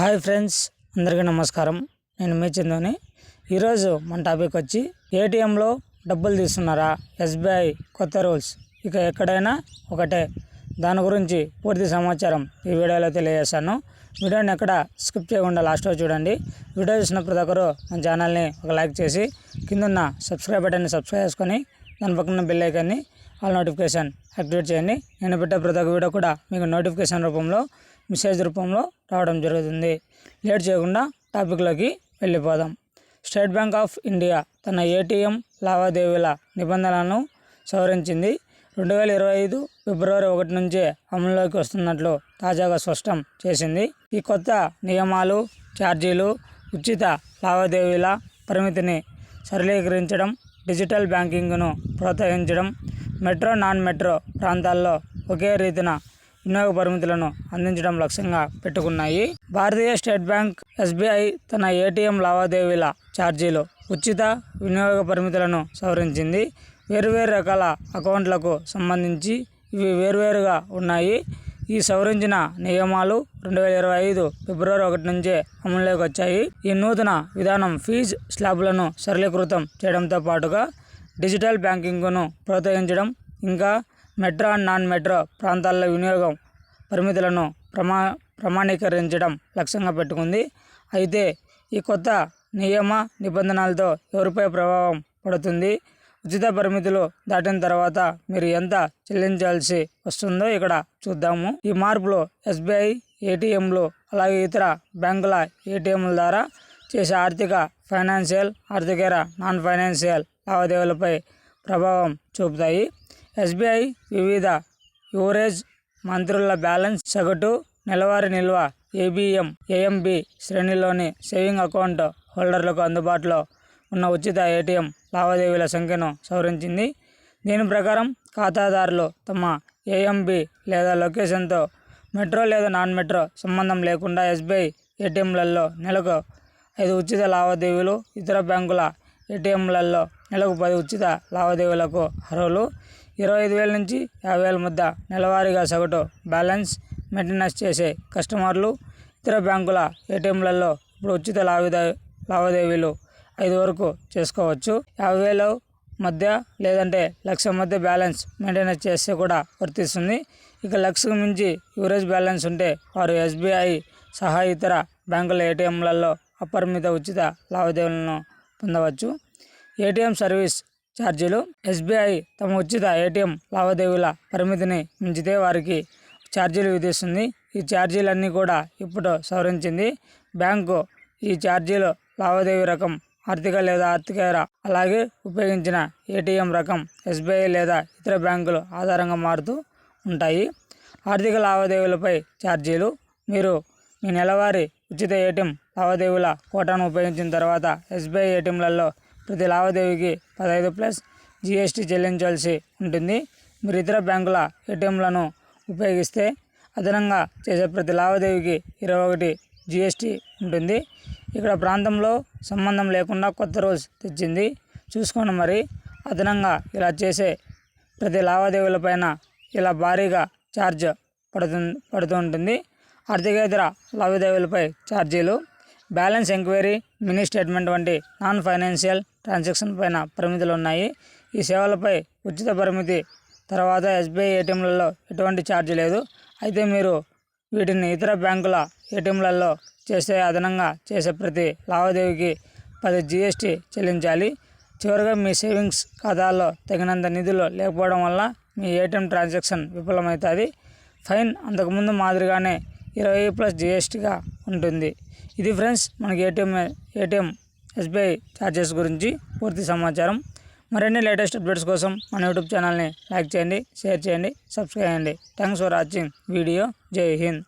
Hi friends అందరికీ నమస్కారం. నేను మీ చందోని. ఈరోజు మన టాపిక్ వచ్చి ఏటీఎంలో డబ్బులు తీస్తున్నారా? ఎస్బీఐ కొత్త రూల్స్. ఇక ఎక్కడైనా ఒకటే. దాని గురించి పూర్తి సమాచారం ఈ వీడియోలో తెలియజేశాను. వీడియోని ఎక్కడ స్కిప్ చేయకుండా లాస్ట్లో చూడండి. వీడియో చూసిన ప్రతి ఒక్కరు మన ఛానల్ని ఒక లైక్ చేసి కిందన్న సబ్స్క్రైబ్ బటన్ని సబ్స్క్రైబ్ చేసుకొని దాని పక్కన బెల్ ఐకాన్ని ఆల్ నోటిఫికేషన్ యాక్టివేట్ చేయండి. నేను పెట్టే ప్రతి ఒక్క వీడియో కూడా మీకు నోటిఫికేషన్ రూపంలో మెసేజ్ రూపంలో రావడం జరుగుతుంది. లేట్ చేయకుండా టాపిక్లోకి వెళ్ళిపోదాం. స్టేట్ బ్యాంక్ ఆఫ్ ఇండియా తన ఏటీఎం లావాదేవీల నిబంధనలను సవరించింది. రెండు వేల ఇరవై ఐదు ఫిబ్రవరి ఒకటి నుంచే అమలులోకి వస్తున్నట్లు తాజాగా స్పష్టం చేసింది. ఈ కొత్త నియమాలు ఛార్జీలు ఉచిత లావాదేవీల పరిమితిని సరళీకరించడం డిజిటల్ బ్యాంకింగ్ను ప్రోత్సహించడం మెట్రో నాన్ మెట్రో ప్రాంతాల్లో ఒకే రీతిన వినియోగ పరిమితులను అందించడం లక్ష్యంగా పెట్టుకున్నాయి. భారతీయ స్టేట్ బ్యాంక్ ఎస్బీఐ తన ఏటీఎం లావాదేవీల ఛార్జీలు ఉచిత వినియోగ పరిమితులను సవరించింది. వేరువేరు రకాల అకౌంట్లకు సంబంధించి ఇవి వేర్వేరుగా ఉన్నాయి. ఈ సవరించిన నియమాలు రెండు వేల ఇరవై ఐదు ఫిబ్రవరి ఒకటి నుంచే అమలులోకి వచ్చాయి. ఈ నూతన విధానం ఫీజు స్లాబ్లను సరళీకృతం చేయడంతో పాటుగా డిజిటల్ బ్యాంకింగ్ను ప్రోత్సహించడం ఇంకా మెట్రో అండ్ నాన్ మెట్రో ప్రాంతాల్లో వినియోగం పరిమితులను ప్రమా ప్రమాణీకరించడం లక్ష్యంగా పెట్టుకుంది. అయితే ఈ కొత్త నియమ నిబంధనలతో ఎవరిపై ప్రభావం పడుతుంది? ఉచిత పరిమితులు దాటిన తర్వాత మీరు ఎంత చెల్లించాల్సి వస్తుందో ఇక్కడ చూద్దాము. ఈ మార్పులు ఎస్బీఐ ఏటీఎంలు అలాగే ఇతర బ్యాంకుల ఏటీఎంల ద్వారా చేసే ఆర్థిక ఫైనాన్షియల్ ఆర్థికేర నాన్ ఫైనాన్షియల్ లావాదేవీలపై ప్రభావం చూపుతాయి. ఎస్బీఐ వివిధ యూరేజ్ మంత్రుల బ్యాలెన్స్ సగటు నెలవారీ నిల్వ ఏబిఎం ఏఎంబి శ్రేణిలోని సేవింగ్ అకౌంట్ హోల్డర్లకు అందుబాటులో ఉన్న ఉచిత ఏటీఎం లావాదేవీల సంఖ్యను సవరించింది. దీని ప్రకారం ఖాతాదారులు తమ ఏఎంబి లేదా లొకేషన్తో మెట్రో లేదా నాన్ మెట్రో సంబంధం లేకుండా ఎస్బీఐ ఏటీఎంలలో నెలకు ఐదు ఉచిత లావాదేవీలు ఇతర బ్యాంకుల ఏటీఎంలలో నెలకు పది ఉచిత లావాదేవీలకు అర్హులు. ఇరవై ఐదు వేల నుంచి యాభై వేల మధ్య నెలవారీగా సగటు బ్యాలెన్స్ మెయింటెనెన్స్ చేసే కస్టమర్లు ఇతర బ్యాంకుల ఏటీఎంలలో ఇప్పుడు ఉచిత లావాదే లావాదేవీలు ఐదు వరకు చేసుకోవచ్చు. యాభై వేలు మధ్య లేదంటే లక్ష మధ్య బ్యాలెన్స్ మెయింటెనెన్స్ చేస్తే కూడా వర్తిస్తుంది. ఇక లక్షకు మించి యూరేజ్ బ్యాలెన్స్ ఉంటే వారు ఎస్బీఐ సహా ఇతర బ్యాంకుల ఏటీఎంలలో అపరిమిత ఉచిత లావాదేవీలను పొందవచ్చు. ఏటీఎం సర్వీస్ ఛార్జీలు ఎస్బీఐ తమ ఉచిత ఏటీఎం లావాదేవీల పరిమితిని మించితే వారికి ఛార్జీలు విధిస్తుంది. ఈ ఛార్జీలన్నీ కూడా ఇప్పుడు సవరించింది బ్యాంకు. ఈ ఛార్జీలు లావాదేవీ రకం ఆర్థిక లేదా ఆర్థికేర అలాగే ఉపయోగించిన ఏటీఎం రకం ఎస్బీఐ లేదా ఇతర బ్యాంకులు ఆధారంగా మారుతూ ఉంటాయి. ఆర్థిక లావాదేవీలపై ఛార్జీలు మీరు మీ నెలవారీ ఉచిత ఏటీఎం లావాదేవీల కోటాను ఉపయోగించిన తర్వాత ఎస్బీఐ ఏటీఎంలలో ప్రతి లావాదేవీకి పదహైదు ప్లస్ జీఎస్టీ చెల్లించాల్సి ఉంటుంది. మీరు ఇతర బ్యాంకుల ఏటీఎంలను ఉపయోగిస్తే అదనంగా చేసే ప్రతి లావాదేవీకి ఇరవై ఒకటి జీఎస్టీ ఉంటుంది. ఇక్కడ ప్రాంతంలో సంబంధం లేకుండా కొత్త రూల్స్ తెచ్చింది. చూసుకోండి మరి అదనంగా ఇలా చేసే ప్రతి లావాదేవీలపైన ఇలా భారీగా ఛార్జ్ పడుతు పడుతూ ఉంటుంది. ఆర్థికేతర లావాదేవీలపై ఛార్జీలు బ్యాలెన్స్ ఎంక్వైరీ మినీ స్టేట్మెంట్ వంటి నాన్ ఫైనాన్షియల్ ట్రాన్సాక్షన్ పైన పరిమితులు ఉన్నాయి. ఈ సేవలపై ఉచిత పరిమితి తర్వాత ఎస్బీఐ ఏటీఎంలలో ఎటువంటి ఛార్జ్ లేదు. అయితే మీరు వీటిని ఇతర బ్యాంకుల ఏటీఎంలలో చేసే అదనంగా చేసే ప్రతి లావాదేవీకి పది జీఎస్టీ చెల్లించాలి. చివరిగా మీ సేవింగ్స్ ఖాతాలో తగినంత నిధులు లేకపోవడం వల్ల మీ ఏటీఎం ట్రాన్సాక్షన్ విఫలమవుతుంది. ఫైన్ అంతకుముందు మాదిరిగానే ఇరవై ప్లస్ జీఎస్టీగా ఉంటుంది. ఇది ఫ్రెండ్స్ మనకి ఏటీఎం ఏటీఎం ఎస్బీఐ ఛార్జెస్ గురించి పూర్తి సమాచారం. మరిన్ని లేటెస్ట్ అప్డేట్స్ కోసం మన యూట్యూబ్ ఛానల్ని లైక్ చేయండి షేర్ చేయండి సబ్స్క్రైబ్ చేయండి. థ్యాంక్స్ ఫర్ వాచింగ్ వీడియో జై హింద్.